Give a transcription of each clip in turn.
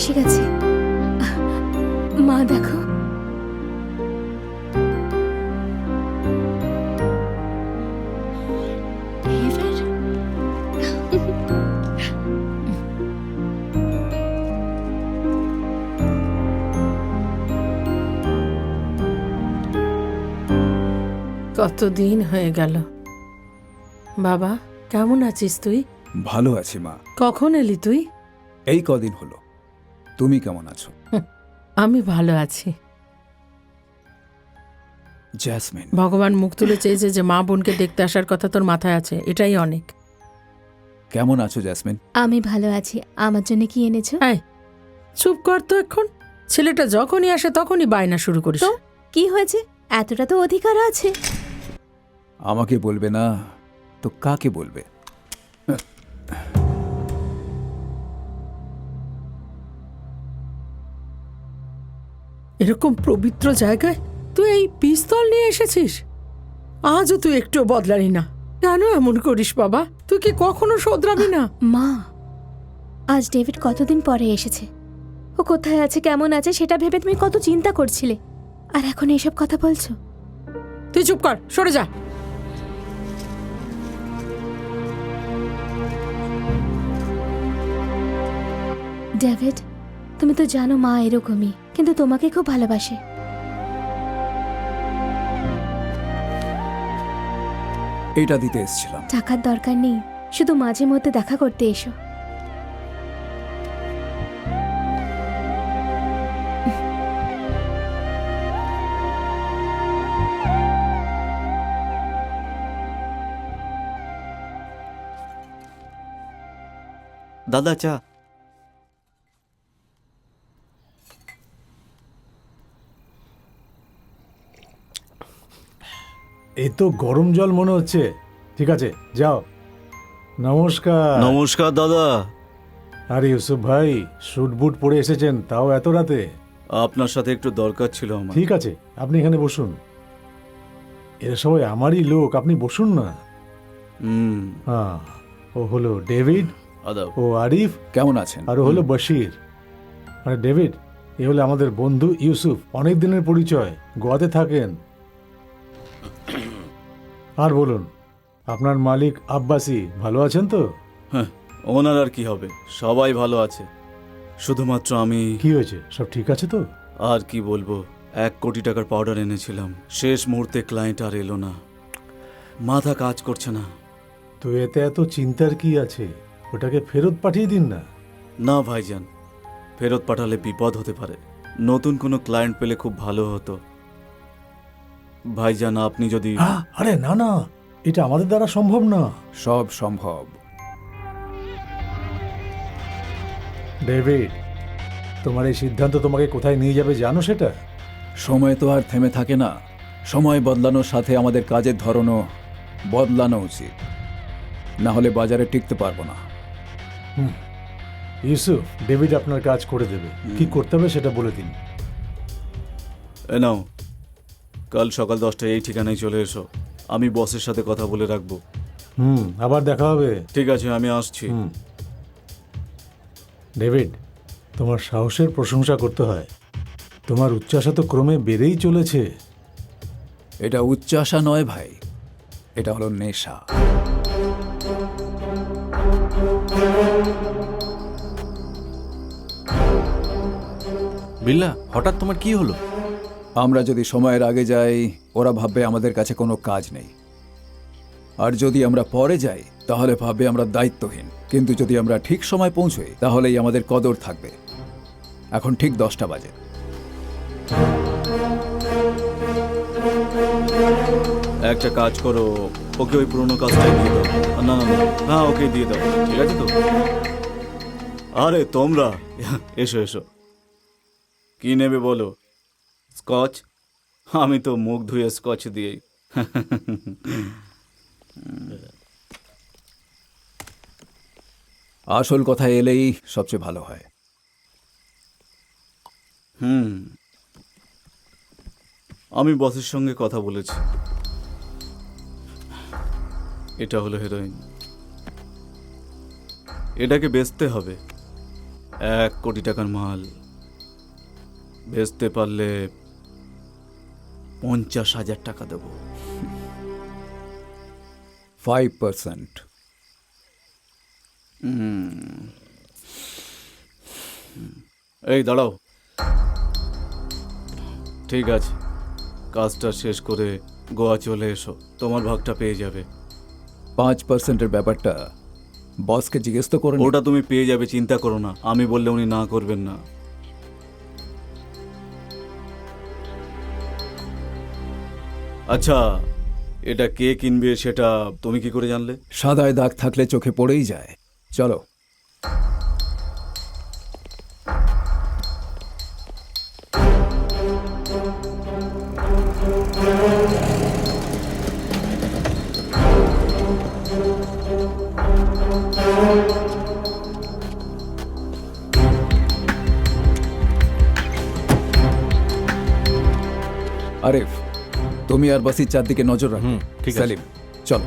এসে গেছে। মা দেখো। কতদিন হয়ে গেল। বাবা কেমন আছিস তুই? ভালো আছি মা। কখন এলি তুই? এই কদিন হলো। তুমি কেমন আছো? আমি ভালো আছি। জ্যাসমিন। ভগবান মুখ তুলে চেয়েছে যে মা বোনকে দেখতে আসার কথা তোর মাথায় আছে এটাই অনেক। কেমন আছো জ্যাসমিন? আমি ভালো আছি আমার জন্য কি এনেছো? এই চুপ কর তো এখন। ছেলেটা যখনই আসে তখনই বায়না শুরু করিস। তো? কি হয়েছে? এতটা তো অধিকার আছে। আমাকে বলবে না তো কাকে বলবে? এরকম পবিত্র জায়গায় তুই এই পিস্তল নিয়ে এসেছিস? আজও তুই একটু বদলালি না। কেন এমন করিস বাবা? তুই কি কখনো শোধরাবি না? মা আজ ডেভিড কতদিন পরে এসেছে? ও কোথায় আছে কেমন আছে সেটা ভেবে তুমি কত চিন্তা করছিলে। আর এখন এসব কথা বলছো? তুই চুপ কর সরে যা। ডেভিড তুমি তো জানো মা এরকমই। কিন্তু তোমাকে খুব ভালোবাসে। এটা দিতে এসেছিলাম। টাকার দরকার নেই শুধু মাঝে মধ্যে দেখা করতে এসো। দাদা চা। এই তো গরম জল মনে হচ্ছে। ঠিক আছে যাও। নমস্কার। নমস্কার দাদা। আরে ইউসুফ ভাই স্যুট বুট পরে এসেছেন তাও এত রাতে? আপনার সাথে একটু দরকার ছিল আমার। ঠিক আছে আপনি এখানে বসুন। এরা সবাই আমারই লোক আপনি বসুন না। হুম। হ্যাঁ ও হলো ডেভিড আদাব। ও আরিফ কেমন আছেন? আর ও হলো বশির। মানে ডেভিড এ হলো আমাদের বন্ধু ইউসুফ অনেক দিনের পরিচয় গোয়াতে থাকেন। আর বলুন আপনার মালিক আব্বাসি ভালো আছেন তো? হ্যাঁ ওনার আর কি হবে? সবাই ভালো আছে। শুধুমাত্র আমি কি হয়েছে? সব ঠিক আছে তো? আর কি বলব? এক কোটি টাকার পাউডার এনেছিলাম। শেষ মুহূর্তে ক্লায়েন্ট আর এলো না। মাথা কাজ করছে না। তো এতে এত চিন্তার কি আছে? ওটাকে ফেরত পাঠিয়ে দিন না। না ভাইজান ফেরত পাঠালে বিপদ হতে পারে। নতুন কোনো ক্লায়েন্ট পেলে খুব ভালো হতো। ভাইজান আপনি যদি আহ, আরে না না এটা আমাদের দ্বারা সম্ভব না। সব সম্ভব। ডেভিড তোমার এই সিদ্ধান্ত তোমাকে কোথায় নিয়ে যাবে জানো সেটা? সময় তো আর থেমে থাকে না। সময় বদলানোর সাথে আমাদের কাজের ধরনও বদলানো উচিত। না হলে বাজারে টিকতে পারব না। ইউসুফ ডেভিড আপনার কাজ করে দেবে। কি করতে হবে সেটা বলে দিন। এ নাও কাল সকাল দশটায় এই ঠিকানায় চলে এসো। আমি বসের সাথে কথা বলে রাখব। হুম আবার দেখা হবে। ঠিক আছে আমি আসছি। হুম। ডেভিড তোমার সাহসের প্রশংসা করতে হয়। তোমার উচ্চাসা তো ক্রমে বেড়েই চলেছে। এটা উচ্চাসা নয় ভাই এটা হলো নেশা। বিল্লা হঠাৎ তোমার কি হলো? আমরা যদি সময়ের আগে যাই, ওরা ভাববে আমাদের কাছে কোনো কাজ নেই। আর যদি আমরা পরে যাই, তাহলে ভাববে আমরা দায়িত্বহীন। কিন্তু যদি আমরা ঠিক সময় পৌঁছই, তাহলেই আমাদের কদর থাকবে। এখন ঠিক দশটা বাজে। একটা কাজ করো, ওকে ওই পুরোনো কাজটাই দিয়ে দাও। না না না ওকে দিয়ে দাও। ঠিক আছে তো? আরে, তোমরা? এসো এসো। কি নেবে বলো? স্কচ? আমি তো মুখ ধুয়ে স্কচ দিয়েই। আসল কথা এলেই সবচেয়ে ভালো হয়। হুম। আমি বসের সঙ্গে কথা বলেছি। এটা হলো হিরোইন এটাকে বেচতে হবে। এক কোটি টাকার মাল। বেচতে পারলে পঞ্চাশ হাজার টাকা দেবো। ফাইভ পার্সেন্ট এই দাঁড়াও। ঠিক আছে। কাজটা শেষ করে গোয়া চলে এসো। তোমার ভাগটা পেয়ে যাবে। পাঁচ পার্সেন্টের ব্যাপারটা বসকে জিজ্ঞেস তো করে ওটা তুমি পেয়ে যাবে চিন্তা করো না। আমি বললে উনি না করবেন না। আচ্ছা এটা কে কিনবে সেটা তুমি কি করে জানলে? সাদায় দাগ থাকলে চোখে পড়েই যায়। চলো। তুমি আর বাসির চারদিকে নজর রাখো। ঠিক আছে। সালিম চলো।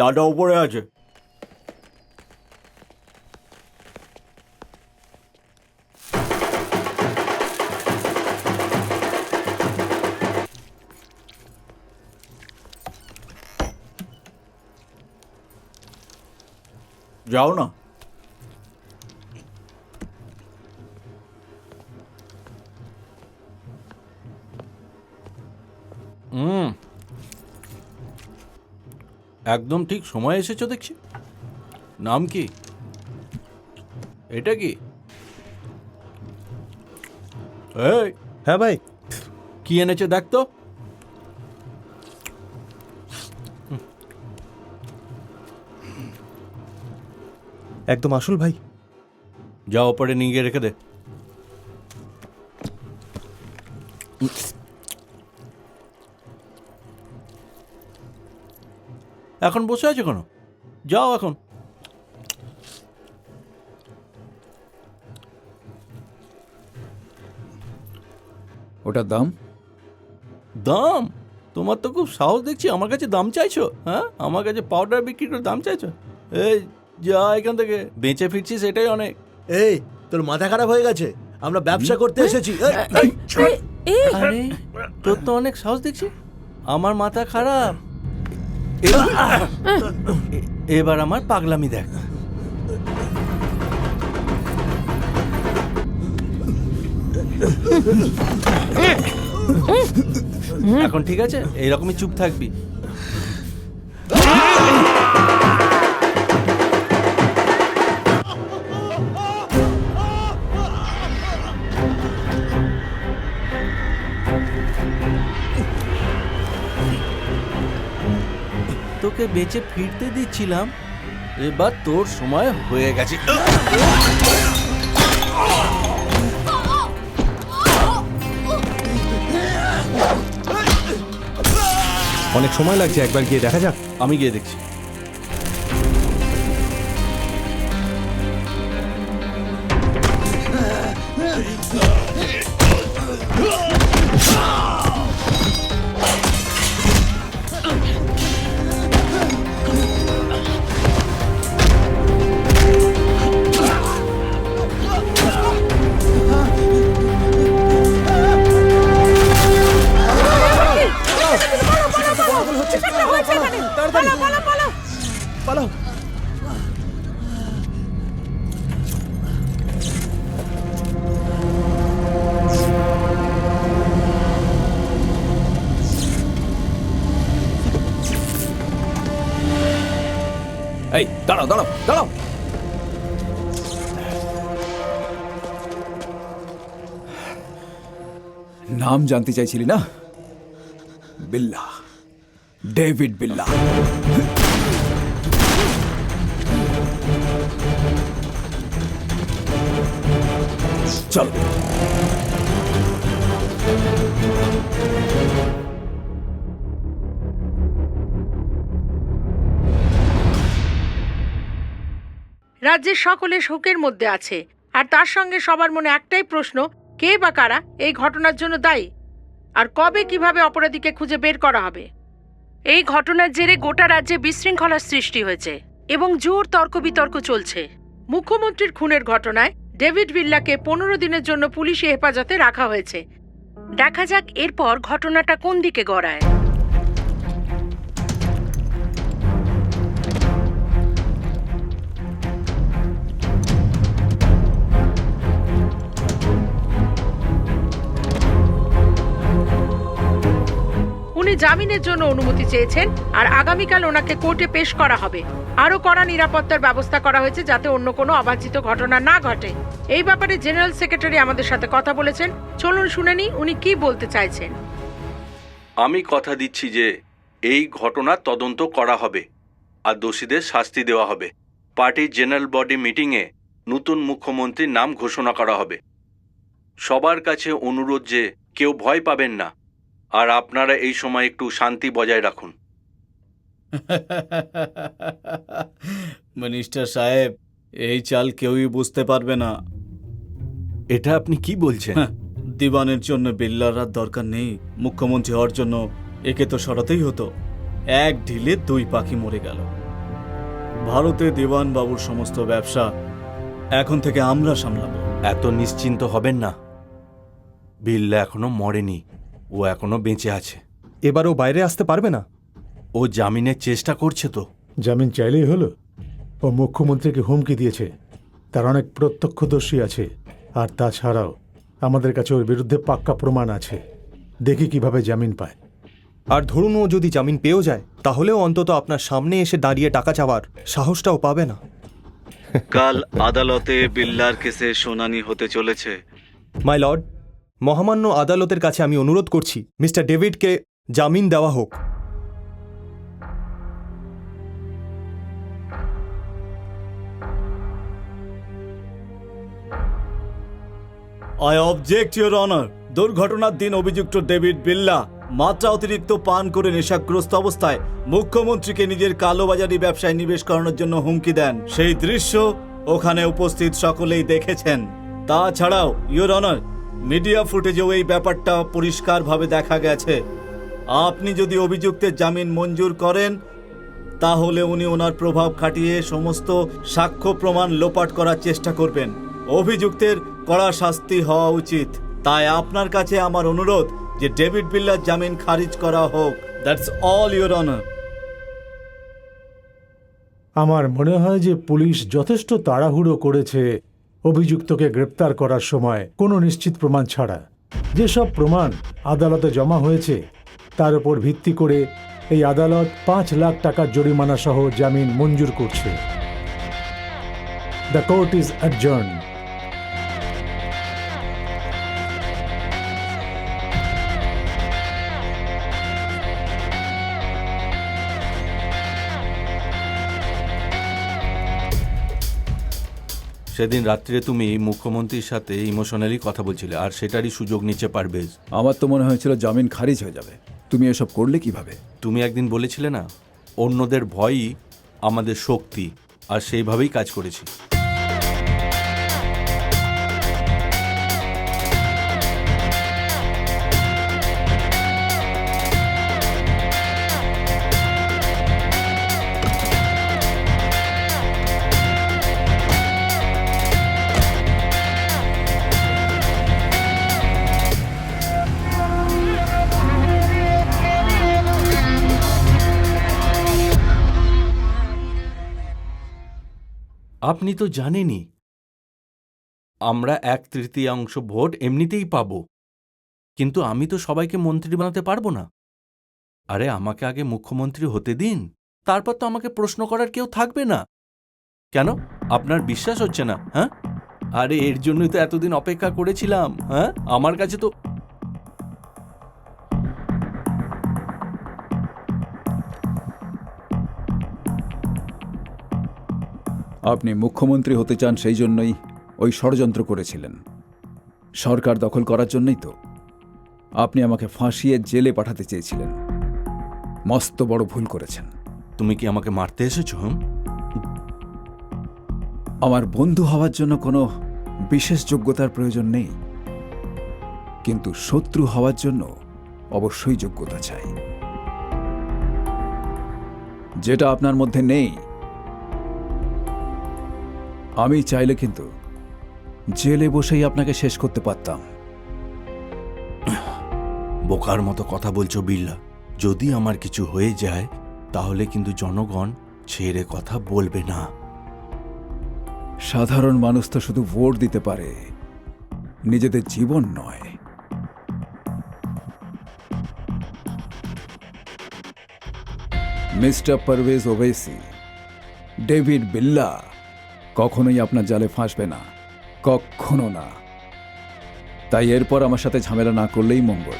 দাদা উপরে আছে। যাও না। হুম। একদম ঠিক সময় এসেছ দেখছি। নাম কি? এটা কি? এই। হ্যাঁ ভাই। কি এনেছে দেখ তো। একদম আসল ভাই। যা ওপরে নিয়ে গিয়ে রেখে দে। এখন বসে আছো কেন? যাও এখন। ওটার দাম? দাম? তোমার তো খুব সাহস দেখছি। আমার কাছে দাম চাইছো হ্যাঁ? আমার কাছে পাউডার বিক্রি করে দাম চাইছো? এই যা এখান থেকে। বেঁচে ফিরছি সেটাই অনেক। এই তোর মাথা খারাপ হয়ে গেছে? আমরা ব্যবসা করতে এসেছি। এই, এই, আরে তোর তো অনেক সাহস দেখছি। আমার মাথা খারাপ। এ- এবার আমার পাগলামি দেখ। এখন ঠিক আছে? এইরকমই চুপ থাকবি। তোকে বেঁচে ফিরতে দিচ্ছিলাম। এবার তোর সময় হয়ে গেছে। অনেক সময় লাগছে, একবার গিয়ে দেখা যাক। আমি গিয়ে দেখছি। নাম জানতে চাইছিলি না? বিল্লা, ডেভিড বিল্লা। চলো। রাজ্যের সকলে শোকের মধ্যে আছে, আর তার সঙ্গে সবার মনে একটাই প্রশ্ন কে বা কারা এই ঘটনার জন্য দায়ী? আর কবে কীভাবে অপরাধীকে খুঁজে বের করা হবে? এই ঘটনার জেরে গোটা রাজ্যে বিশৃঙ্খলার সৃষ্টি হয়েছে এবং জোর তর্ক বিতর্ক চলছে। মুখ্যমন্ত্রীর খুনের ঘটনায় ডেভিড বিল্লাকে পনেরো দিনের জন্য পুলিশি হেফাজতে রাখা হয়েছে। দেখা যাক এরপর ঘটনাটা কোন দিকে গড়ায়। জামিনের জন্য অনুমতি চেয়েছেন আর আগামীকাল ওনাকে কোর্টে পেশ করা হবে। আরও কড়া নিরাপত্তার ব্যবস্থা করা হয়েছে যাতে অন্য কোনো অবাঞ্ছিত ঘটনা না ঘটে। এই ব্যাপারে জেনারেল সেক্রেটারি আমাদের সাথে কথা বলেছেন। চলুন শুনে নি উনি কি বলতে চাইছেন। আমি কথা দিচ্ছি যে এই ঘটনা তদন্ত করা হবে আর দোষীদের শাস্তি দেওয়া হবে। পার্টির জেনারেল বডি মিটিংয়ে নতুন মুখ্যমন্ত্রীর নাম ঘোষণা করা হবে। সবার কাছে অনুরোধ যে কেউ ভয় পাবেন না। আর আপনারা এই সময় একটু শান্তি বজায় রাখুন। মিনিস্টার সাহেব এই চাল কেউই বুঝতে পারবে না। এটা আপনি কি বলছেন? হ্যাঁ, দিবানের জন্য বিল্লার আর দরকার নেই। মুখ্যমন্ত্রী হওয়ার জন্য একে তো সরাতেই হতো। এক ঢিলে দুই পাখি মরে গেল। ভারতে দিবান বাবুর সমস্ত ব্যবসা এখন থেকে আমরা সামলাবো। এত নিশ্চিন্ত হবেন না। বিল্লা এখনও মরেনি। ও এখনও বেঁচে আছে। এবার ও বাইরে আসতে পারবে না? ও জামিনের চেষ্টা করছে তো। জামিন চাইলেই হলো। ও মুখ্যমন্ত্রীকে হুমকি দিয়েছে। তার অনেক প্রত্যক্ষদর্শী আছে। আর তাছাড়াও আমাদের কাছে ওর বিরুদ্ধে পাক্কা প্রমাণ আছে। দেখি কীভাবে জামিন পায়। আর ধরুন ও যদি জামিন পেয়েও যায় তাহলেও অন্তত আপনার সামনে এসে দাঁড়িয়ে টাকা চাওয়ার সাহসটাও পাবে না। কাল আদালতে বিল্লার কেসে শুনানি হতে চলেছে। মাই লর্ড মহামান্য আদালতের কাছে আমি অনুরোধ করছি, মিস্টার ডেভিডকে জামিন দেওয়া হোক। আই অবজেক্ট ইউর অনার দুর্ঘটনার দিন অভিযুক্ত ডেভিড বিল্লা মাত্রা অতিরিক্ত পান করে নেশাগ্রস্ত অবস্থায় মুখ্যমন্ত্রীকে নিজের কালোবাজারি ব্যবসায় নিবেশ করানোর জন্য হুমকি দেন। সেই দৃশ্য ওখানে উপস্থিত সকলেই দেখেছেন। তাছাড়াও ইউর অনার মিডিয়া ফুটেজেও এই ব্যাপারটা পরিষ্কারভাবে দেখা গেছে। আপনি যদি অভিযুক্তের জামিন মঞ্জুর করেন, তাহলে উনি ওনার প্রভাব খাটিয়ে সমস্ত সাক্ষ্য প্রমাণ লোপাট করার চেষ্টা করবেন। অভিযুক্তের কড়া শাস্তি হওয়া উচিত। তাই আপনার কাছে আমার অনুরোধ যে ডেভিড বিল্লার জামিন খারিজ করা হোক। That's all your honour. আমার মনে হয় যে পুলিশ যথেষ্ট তাড়াহুড়ো করেছে। অভিযুক্তকে গ্রেপ্তার করার সময় কোনো নিশ্চিত প্রমাণ ছাড়া। যেসব প্রমাণ আদালতে জমা হয়েছে, তার উপর ভিত্তি করে এই আদালত পাঁচ লাখ টাকার জরিমানা সহ জামিন মঞ্জুর করছে। দ্য কোর্ট ইজ অ্যাডজার্ন সেদিন রাত্রে তুমি মুখ্যমন্ত্রীর সাথে ইমোশনালি কথা বলছিলে আর সেটারই সুযোগ নিচে পারবে আমার তো মনে হয়েছিল জামিন খারিজ হয়ে যাবে। তুমি এসব করলে কীভাবে? তুমি একদিন বলেছিলে না অন্যদের ভয়ই আমাদের শক্তি আর সেইভাবেই কাজ করেছি। আপনি তো জানেনই। আমরা এক তৃতীয়াংশ ভোট এমনিতেই পাব। কিন্তু আমি তো সবাইকে মন্ত্রী বানাতে পারব না। আরে, আমাকে আগে মুখ্যমন্ত্রী হতে দিন। তারপর তো আমাকে প্রশ্ন করার কেউ থাকবে না। কেন? আপনার বিশ্বাস হচ্ছে না হ্যাঁ? আরে, এর জন্যই তো এতদিন অপেক্ষা করেছিলাম হ্যাঁ? আমার কাছে তো আপনি মুখ্যমন্ত্রী হতে চান সেই জন্যই ওই ষড়যন্ত্র করেছিলেন। সরকার দখল করার জন্যই তো। আপনি আমাকে ফাঁসিয়ে জেলে পাঠাতে চেয়েছিলেন। মস্ত বড় ভুল করেছেন। তুমি কি আমাকে মারতে এসেছ হুম? আমার বন্ধু হওয়ার জন্য কোনো বিশেষ যোগ্যতার প্রয়োজন নেই। কিন্তু শত্রু হওয়ার জন্য অবশ্যই যোগ্যতা চাই। যেটা আপনার মধ্যে নেই আমি চাইলে কিন্তু জেলে বসেই আপনাকে শেষ করতে পারতাম। বোকার মতো কথা বলছো বিল্লা। যদি আমার কিছু হয়ে যায় তাহলে কিন্তু জনগণ ছেড়ে কথা বলবে না। সাধারণ মানুষ তো শুধু ভোট দিতে পারে নিজেদের জীবন নয়। মিস্টার পারভেজ ওবেসি ডেভিড বিল্লা। কখনোই আপনার জালে ফাঁসবে না। কখনো না। তাই এরপর আমার সাথে ঝামেলা না করলেই মঙ্গল।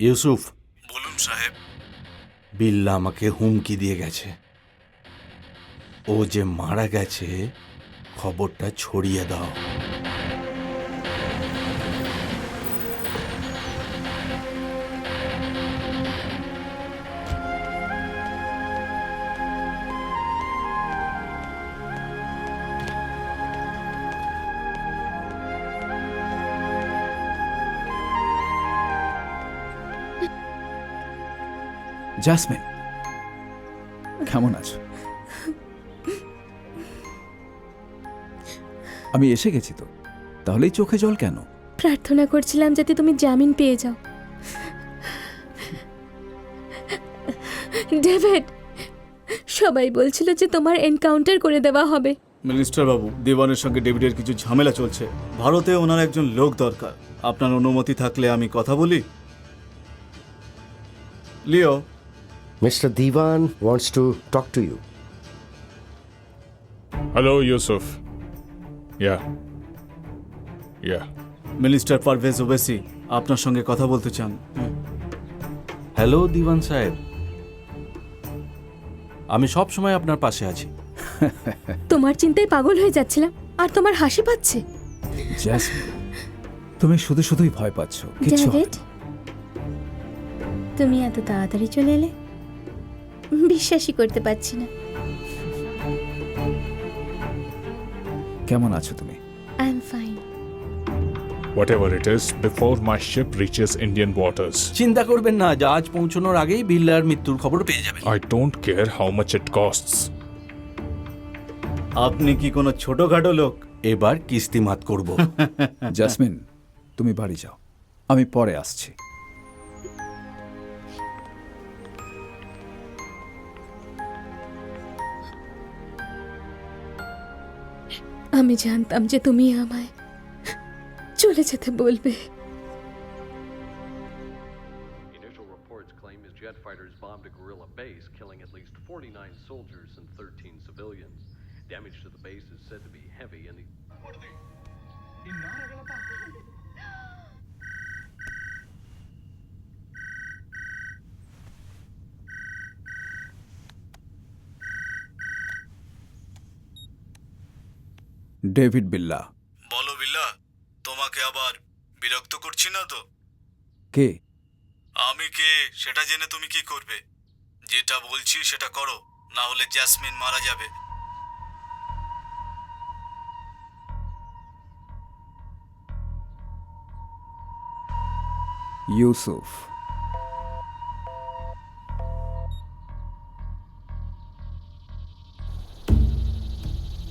ইউসুফ। বলুন সাহেব। বিল্লা আমাকে হুমকি দিয়ে গেছে। ও যে মারা গেছে খবরটা ছড়িয়ে দাও। জাসমিন কেমন আছো? আমি এসে গেছি তো। তাহলেই চোখে জল কেন? প্রার্থনা করছিলাম যাতে তুমি জামিন পেয়ে যাও। ডেভিড সবাই বলছিল যে তোমার এনকাউন্টার করে দেওয়া হবে। মিনিস্টার বাবু দেওয়ানের সঙ্গে ডেভিডের কিছু ঝামেলা চলছে। ভারতে ওনার একজন লোক দরকার। আপনার অনুমতি থাকলে আমি কথা বলি। লিও Mr. Diwan wants to talk to you. Hello, Yusuf. Yeah. Yeah. Minister Parvez Owaisi আপনার সঙ্গে কথা বলতে চান হ্যালো দিওয়ান সাহেব আমি সব সময় আপনার পাশে আছি তোমার চিন্তায় পাগল হয়ে যাচ্ছিলাম আর তোমার হাসি পাচ্ছে তুমি শুধু শুধুই ভয় পাচ্ছ কিচ্ছু হবে ডেভিড তুমি এত তাড়াতাড়ি চলে এলে বিশ্বাসই করতে পারছি না। কেমন আছো তুমি? I am fine Whatever it is, before my ship reaches Indian waters, চিন্তা করবেন না জাহাজ পৌঁছানোর আগেই বিল্লার মৃত্যুর খবর পেয়ে যাবেন। I don't care how much it costs. আপনি কি কোনো ছোটখাটো লোক? এবার কিস্তিমাত করব। জাসমিন তুমি বাড়ি যাও। আমি পরে আসছি। আমি জানতাম যে তুমি আমায় চলে যেতে বলবে Initial reports claim his jet fighters bombed a guerrilla base, killing at least 49 soldiers and 13 civilians. Damage to the base is said to be heavy, and the David Billa. বলো বিল্লা তোমাকে আবার বিরক্ত করছি না তো? কে? আমি কে সেটা জেনে তুমি কি করবে? যেটা বলছি সেটা করো না হলে জ্যাসমিন মারা যাবে। ইউসুফ।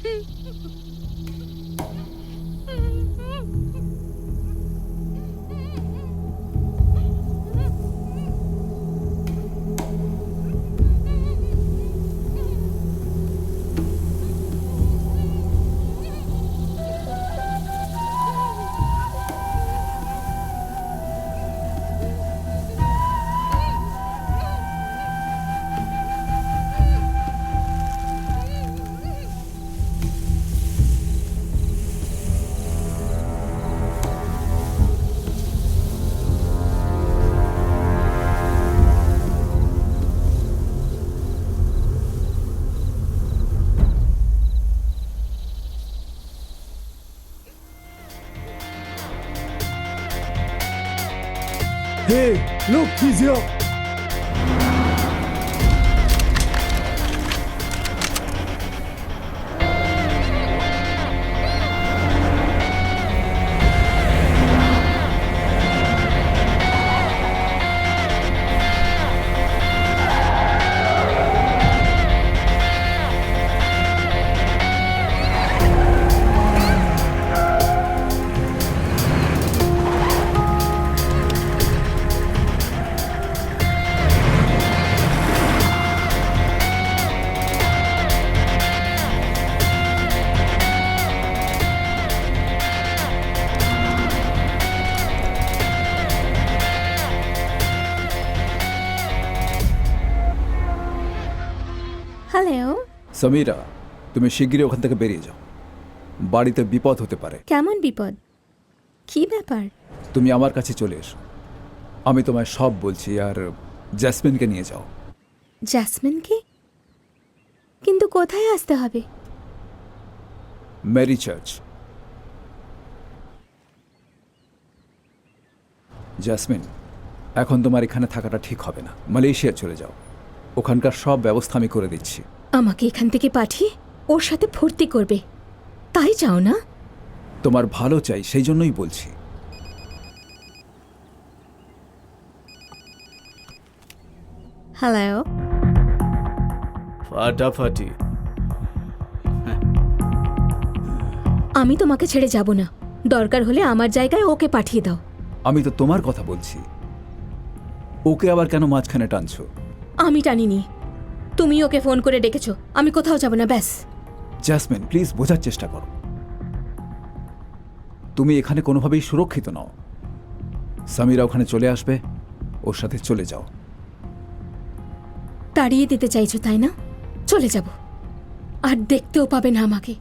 হুম Hey, look, he's here. Samira তুমি শিগগিরই ওখান থেকে বেরিয়ে যাও। বাড়িতে বিপদ হতে পারে। কেমন বিপদ? কি ব্যাপার? তুমি আমার কাছে চলে এসো। আমি তোমায় সব বলছি আর জ্যাসমিনকে নিয়ে যাও। জ্যাসমিনকে? কিন্তু কোথায় আসতে হবে? Mary church. জ্যাসমিন এখন তোমার এখানে থাকাটা ঠিক হবে না। মালয়েশিয়া চলে যাও। ওখানকার সব ব্যবস্থা আমি করে দিচ্ছি। আমাকে এখান থেকে পাঠিয়ে ওর সাথে ফুর্তি করবে। তাই চাও না? তোমার ভালো চাই সেই জন্যই বলছি। হ্যালো ফাটাফাটি। আমি তোমাকে ছেড়ে যাব না। দরকার হলে আমার জায়গায় ওকে পাঠিয়ে দাও। আমি তো তোমার কথা বলছি। ওকে আবার কেন মাঝখানে টানছো? আমি টানিনি। তুমি ওকে ফোন করে ডেকেছো আমি কোথাও যাব না ব্যাস। জ্যাসমিন প্লিজ বোঝার চেষ্টা করো। তুমি এখানে কোনোভাবেই সুরক্ষিত নও। সামিরা ওখানে চলে আসবে ওর সাথে চলে যাও। তাড়িয়ে দিতে চাইছো তাই না? চলে যাব। আর দেখতেও পাবে না আমাকে।